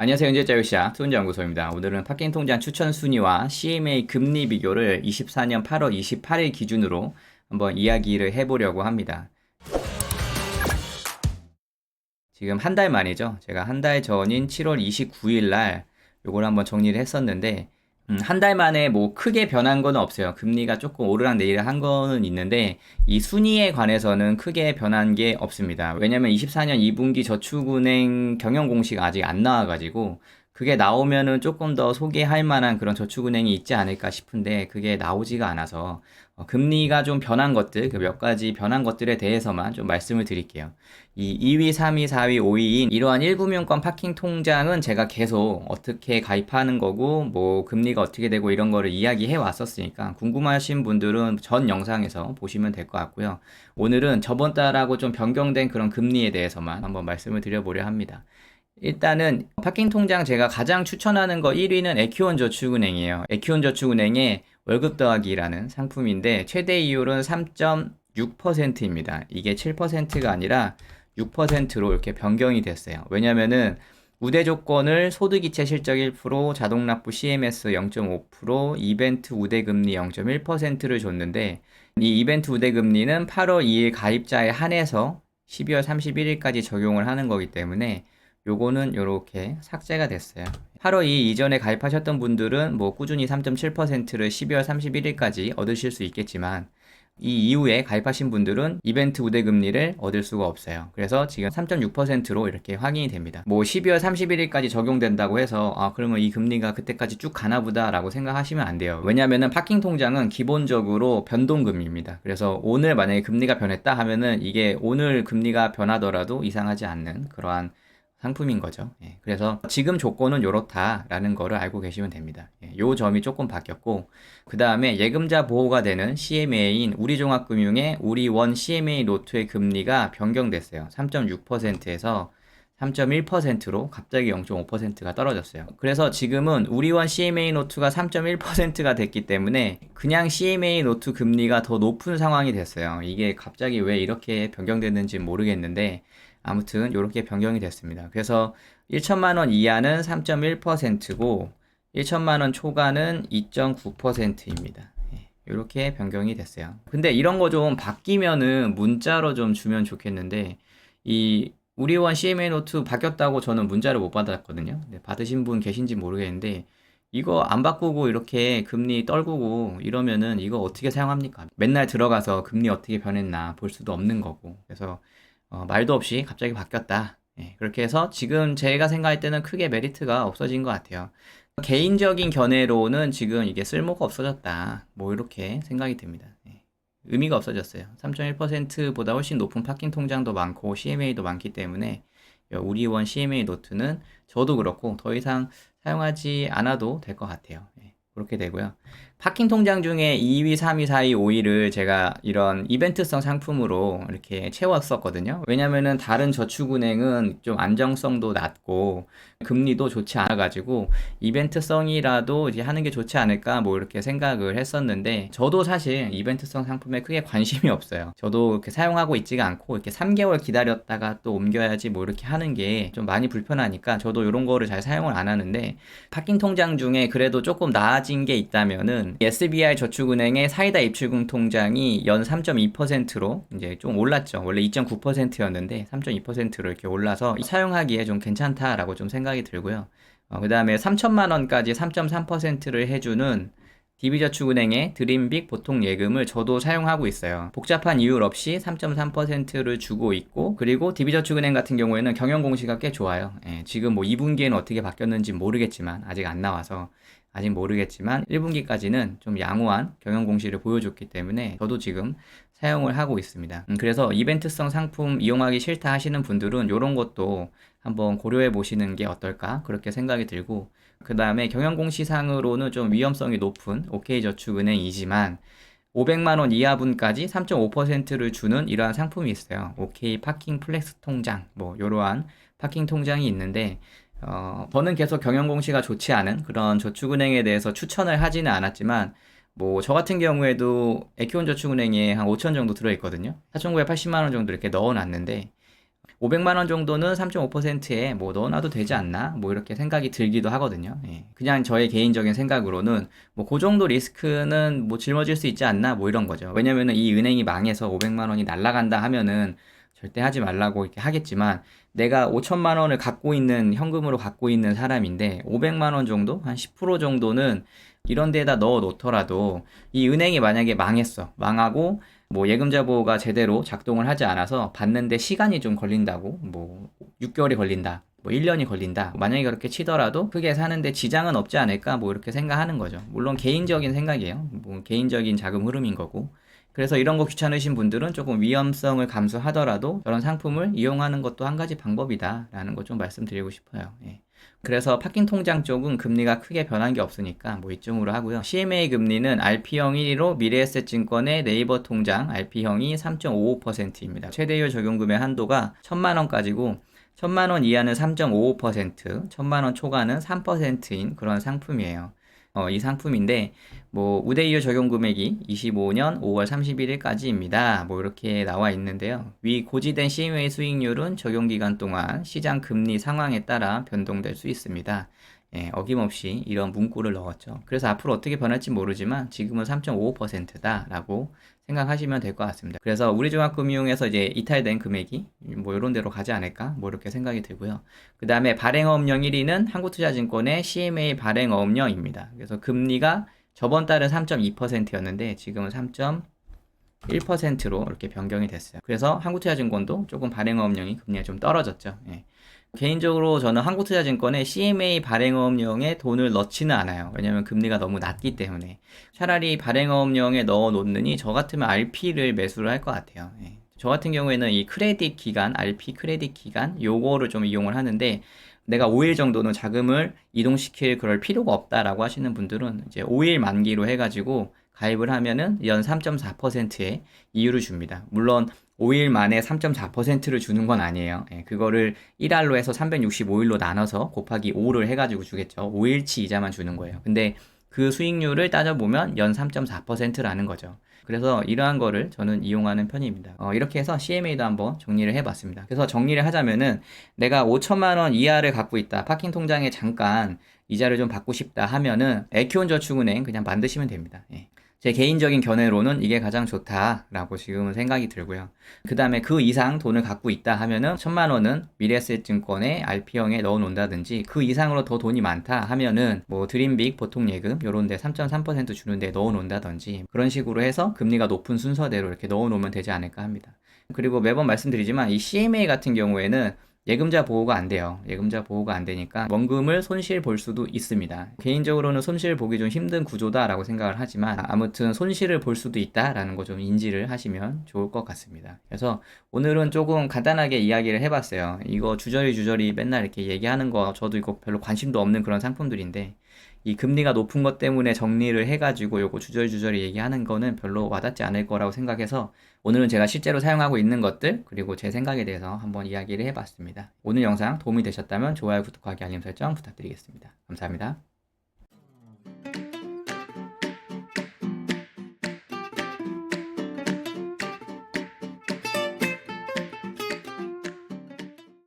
안녕하세요. 연재자유시장 투자연구소입니다. 오늘은 파킹 통장 추천 순위와 CMA 금리 비교를 24년 8월 28일 기준으로 한번 이야기를 해보려고 합니다. 지금 한 달 만이죠. 제가 한 달 전인 7월 29일 날 요걸 한번 정리를 했었는데 음, 한 달 만에 뭐 크게 변한 건 없어요. 금리가 조금 오르락 내리락 한 거는 있는데 이 순위에 관해서는 크게 변한 게 없습니다. 왜냐면 24년 2분기 저축은행 경영 공시가 아직 안 나와가지고 그게 나오면은 조금 더 소개할 만한 그런 저축은행이 있지 않을까 싶은데 그게 나오지가 않아서 어, 금리가 좀 변한 것들, 그 몇 가지 변한 것들에 대해서만 좀 말씀을 드릴게요. 이 2위, 3위, 4위, 5위인 이러한 1금융권 파킹 통장은 제가 계속 어떻게 가입하는 거고, 뭐 금리가 어떻게 되고 이런 거를 이야기해 왔었으니까 궁금하신 분들은 전 영상에서 보시면 될 것 같고요. 오늘은 저번 달하고 좀 변경된 그런 금리에 대해서만 한번 말씀을 드려보려 합니다. 일단은 파킹 통장 제가 가장 추천하는 거 1위는 에큐온 저축은행이에요. 에큐온 저축은행의 월급 더하기라는 상품인데 최대 이율은 3.6%입니다. 이게 7%가 아니라 6%로 이렇게 변경이 됐어요. 왜냐면은 우대 조건을 소득이체 실적 1%, 자동 납부 CMS 0.5%, 이벤트 우대 금리 0.1%를 줬는데 이 이벤트 우대 금리는 8월 2일 가입자에 한해서 12월 31일까지 적용을 하는 거기 때문에 요거는 요렇게 삭제가 됐어요. 8월 2일 이전에 가입하셨던 분들은 뭐 꾸준히 3.7%를 12월 31일까지 얻으실 수 있겠지만 이 이후에 가입하신 분들은 이벤트 우대 금리를 얻을 수가 없어요. 그래서 지금 3.6%로 이렇게 확인이 됩니다. 뭐 12월 31일까지 적용된다고 해서 아 그러면 이 금리가 그때까지 쭉 가나 보다라고 생각하시면 안 돼요. 왜냐면은 파킹 통장은 기본적으로 변동금리입니다. 그래서 오늘 만약에 금리가 변했다 하면은 이게 오늘 금리가 변하더라도 이상하지 않는 그러한 상품인 거죠. 예, 그래서 지금 조건은 이렇다라는 거를 알고 계시면 됩니다. 예, 요 점이 조금 바뀌었고 그 다음에 예금자 보호가 되는 CMA인 우리종합금융의 우리원 CMA 노트의 금리가 변경됐어요. 3.6%에서 3.1%로 갑자기 0.5%가 떨어졌어요. 그래서 지금은 우리원 CMA 노트가 3.1%가 됐기 때문에 그냥 CMA 노트 금리가 더 높은 상황이 됐어요. 이게 갑자기 왜 이렇게 변경됐는지 모르겠는데 아무튼 이렇게 변경이 됐습니다. 그래서 1천만 원 이하는 3.1%고 1천만 원 초과는 2.9%입니다. 이렇게 변경이 됐어요. 근데 이런 거 좀 바뀌면은 문자로 좀 주면 좋겠는데 이 우리원 CMA 노트 바뀌었다고 저는 문자를 못 받았거든요. 네, 받으신 분 계신지 모르겠는데 이거 안 바꾸고 이렇게 금리 떨구고 이러면은 이거 어떻게 사용합니까? 맨날 들어가서 금리 어떻게 변했나 볼 수도 없는 거고. 그래서 어, 말도 없이 갑자기 바뀌었다. 예, 그렇게 해서 지금 제가 생각할 때는 크게 메리트가 없어진 것 같아요. 개인적인 견해로는 지금 이게 쓸모가 없어졌다. 뭐 이렇게 생각이 듭니다. 예, 의미가 없어졌어요. 3.1%보다 훨씬 높은 파킹 통장도 많고 CMA도 많기 때문에 우리원 CMA 노트는 저도 그렇고 더 이상 사용하지 않아도 될 것 같아요. 예, 그렇게 되고요. 파킹 통장 중에 2위, 3위, 4위, 5위를 제가 이런 이벤트성 상품으로 이렇게 채웠었거든요. 왜냐면은 다른 저축은행은 좀 안정성도 낮고 금리도 좋지 않아가지고 이벤트성이라도 이제 하는 게 좋지 않을까 뭐 이렇게 생각을 했었는데 저도 사실 이벤트성 상품에 크게 관심이 없어요. 저도 이렇게 사용하고 있지가 않고 이렇게 3개월 기다렸다가 또 옮겨야지 뭐 이렇게 하는 게 좀 많이 불편하니까 저도 이런 거를 잘 사용을 안 하는데 파킹 통장 중에 그래도 조금 나아 진 게 있다면은 SBI 저축은행의 사이다 입출금 통장이 연 3.2%로 이제 좀 올랐죠. 원래 2.9%였는데 3.2%로 이렇게 올라서 사용하기에 좀 괜찮다라고 좀 생각이 들고요. 어, 그 다음에 3천만 원까지 3.3%를 해주는 DB저축은행의 드림빅 보통 예금을 저도 사용하고 있어요. 복잡한 이율 없이 3.3%를 주고 있고 그리고 DB저축은행 같은 경우에는 경영 공시가 꽤 좋아요. 예, 지금 뭐 2분기에는 어떻게 바뀌었는지 모르겠지만 아직 안 나와서 아직 모르겠지만 1분기까지는 좀 양호한 경영 공시를 보여줬기 때문에 저도 지금 사용을 하고 있습니다. 음, 그래서 이벤트성 상품 이용하기 싫다 하시는 분들은 이런 것도 한번 고려해 보시는 게 어떨까 그렇게 생각이 들고 그 다음에 경영 공시상으로는 좀 위험성이 높은 OK저축은행이지만 500만 원 이하분까지 3.5%를 주는 이러한 상품이 있어요. OK 파킹 플렉스 통장 뭐 이러한 파킹 통장이 있는데 어, 저는 계속 경영 공시가 좋지 않은 그런 저축은행에 대해서 추천을 하지는 않았지만 뭐 저 같은 경우에도 에키온 저축은행에 한 5천 정도 들어 있거든요. 4,980만 원 정도 이렇게 넣어 놨는데 500만 원 정도는 3.5%에 뭐 넣어놔도 되지 않나? 뭐 이렇게 생각이 들기도 하거든요. 예. 그냥 저의 개인적인 생각으로는 뭐 그 정도 리스크는 뭐 짊어질 수 있지 않나? 뭐 이런 거죠. 왜냐면은 이 은행이 망해서 500만 원이 날라간다 하면은 절대 하지 말라고 이렇게 하겠지만 내가 5천만 원을 갖고 있는 현금으로 갖고 있는 사람인데 500만 원 정도? 한 10% 정도는 이런 데에다 넣어 놓더라도 이 은행이 만약에 망했어. 망하고 뭐 예금자 보호가 제대로 작동을 하지 않아서 받는데 시간이 좀 걸린다고 뭐 6개월이 걸린다 뭐 1년이 걸린다 만약에 그렇게 치더라도 크게 사는데 지장은 없지 않을까? 뭐 이렇게 생각하는 거죠. 물론 개인적인 생각이에요. 뭐 개인적인 자금 흐름인 거고 그래서 이런 거 귀찮으신 분들은 조금 위험성을 감수하더라도 저런 상품을 이용하는 것도 한 가지 방법이다라는 거 좀 말씀드리고 싶어요. 예. 그래서 파킹 통장 쪽은 금리가 크게 변한 게 없으니까 뭐 이쯤으로 하고요. CMA 금리는 RP형 1위로 미래에셋 증권의 네이버 통장 RP형이 3.55%입니다. 최대율 적용금의 한도가 1천만 원까지고 1천만 원 이하는 3.55%, 1천만 원 초과는 3%인 그런 상품이에요. 어, 이 상품인데 뭐 우대이율 적용 금액이 25년 5월 31일까지입니다. 뭐 이렇게 나와 있는데요. 위 고지된 CMA 수익률은 적용 기간 동안 시장 금리 상황에 따라 변동될 수 있습니다. 예, 어김없이 이런 문구를 넣었죠. 그래서 앞으로 어떻게 변할지 모르지만 지금은 3.55%다라고 생각하시면 될 것 같습니다. 그래서 우리 종합금융에서 이제 이탈된 금액이 뭐 이런 데로 가지 않을까 뭐 이렇게 생각이 들고요. 그 다음에 발행어업령 1위는 한국투자증권의 CMA 발행어업령입니다. 그래서 금리가 저번 달은 3.2%였는데 지금은 3.1%로 이렇게 변경이 됐어요. 그래서 한국투자증권도 조금 발행어업령이 금리가 좀 떨어졌죠. 예. 개인적으로 저는 한국투자증권에 CMA 발행어업령에 돈을 넣지는 않아요. 왜냐면 금리가 너무 낮기 때문에. 차라리 발행어업령에 넣어 놓느니 저 같으면 RP를 매수를 할 것 같아요. 예. 저 같은 경우에는 이 크레딧 기간, RP 크레딧 기간, 요거를 좀 이용을 하는데, 내가 5일 정도는 자금을 이동시킬 그럴 필요가 없다라고 하시는 분들은 이제 5일 만기로 해가지고 가입을 하면은 연 3.4%의 이율을 줍니다. 물론 5일 만에 3.4%를 주는 건 아니에요. 예, 그거를 1할로 해서 365일로 나눠서 곱하기 5를 해가지고 주겠죠. 5일치 이자만 주는 거예요. 근데 그 수익률을 따져보면 연 3.4%라는 거죠. 그래서 이러한 거를 저는 이용하는 편입니다. 어, 이렇게 해서 CMA도 한번 정리를 해봤습니다. 그래서 정리를 하자면은 내가 5천만 원 이하를 갖고 있다. 파킹 통장에 잠깐 이자를 좀 받고 싶다 하면은 에키온 저축은행 그냥 만드시면 됩니다. 예. 제 개인적인 견해로는 이게 가장 좋다라고 지금은 생각이 들고요. 그 다음에 그 이상 돈을 갖고 있다 하면은 천만 원은 미래에셋 증권에 RP형에 넣어 놓는다든지 그 이상으로 더 돈이 많다 하면은 뭐 드림빅 보통 예금 요런데 3.3% 주는데 넣어 놓는다든지 그런 식으로 해서 금리가 높은 순서대로 이렇게 넣어 놓으면 되지 않을까 합니다. 그리고 매번 말씀드리지만 이 CMA 같은 경우에는 예금자 보호가 안 돼요. 예금자 보호가 안 되니까 원금을 손실 볼 수도 있습니다. 개인적으로는 손실 보기 좀 힘든 구조다라고 생각을 하지만 아무튼 손실을 볼 수도 있다라는 거 좀 인지를 하시면 좋을 것 같습니다. 그래서 오늘은 조금 간단하게 이야기를 해봤어요. 이거 주저리 주저리 맨날 이렇게 얘기하는 거 저도 이거 별로 관심도 없는 그런 상품들인데 이 금리가 높은 것 때문에 정리를 해가지고 요거 주저리주저리 얘기하는 거는 별로 와닿지 않을 거라고 생각해서 오늘은 제가 실제로 사용하고 있는 것들 그리고 제 생각에 대해서 한번 이야기를 해봤습니다. 오늘 영상 도움이 되셨다면 좋아요, 구독하기, 알림 설정 부탁드리겠습니다. 감사합니다.